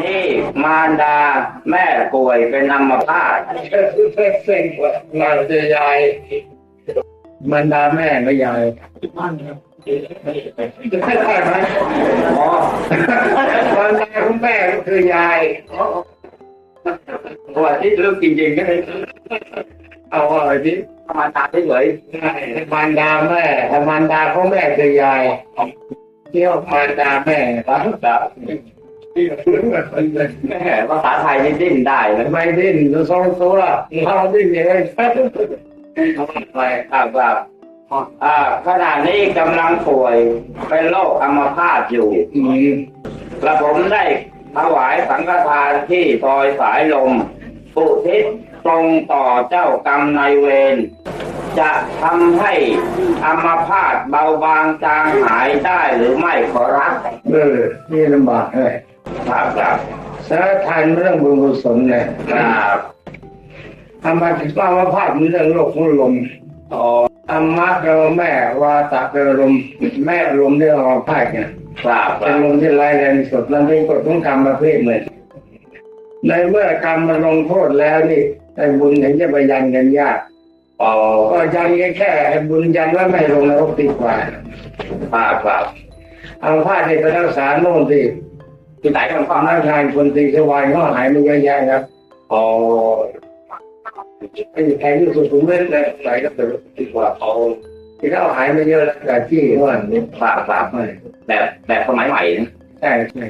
นี้มารดาแม่ป่วยเป็นอัมพาตเส้นกว่ามาจะยายมันดาแม่ไม่ยายใช่ไหมอ๋อมันดาของแม่ก็คือยายตัวที่เรื่องจริงๆก็เอาอะไรที่มาตาที่เหลยมันดาแม่มันดาของแม่คือยายเที่ยวมันดาแม่ครับ แม่ภาษาไทยนี่ดิ้นได้นะไม่ดิ้นสองตัวเราดิ้นยังไงไปครับครับอ่าขณะนี้กำลังป่วยเป็นโรคอัมพาตอยู่อืมกระผมได้ถวายสังฆทานที่ซอยสายลมอุทิศตรงต่อเจ้ากรรมนายเวรจะทำให้อัมพาตเบาบางจางหายได้หรือไม่ขอรับเออนี่ลำบากเลย ครับครับสารทานเรื่องบุญกุศลเนี่ยครับธรรมะถึงว่าว่าภาพมันเรื่องโลกของลมอ๋อธรรมะแปลว่าแม่วาตะแปลว่าลมแม่ลมที่เราพายเนี่ยครับคเป็รันบลมที่ร้ายแรงที่สุดแล้วเป็นกฎของกรรมประเภทเหมือนในเมื่อกรรมมันลงโทษแล้วนี่ไอ้บุญถึงจะไปยันกันยากอ๋อก็ยันแค่ไอ้บุญยันว่าไม่ลงนรกดีกว่าครับครับเอาผ้าที่ไปรักษาโน่น ที่ที่ไหนกันคฟัวามงร่างกายคนตีสวายก็หายไปเยอะแยะครับอ๋อไอ้แทงที่สุดถุงเล็กเลยไหลก็เติมดีกว่าอ๋อที่เขาหายไปเยอะแล้วแต่ที่ว่านี่ครับครับแบบแบบสมัยใหม่นะใช่ใช่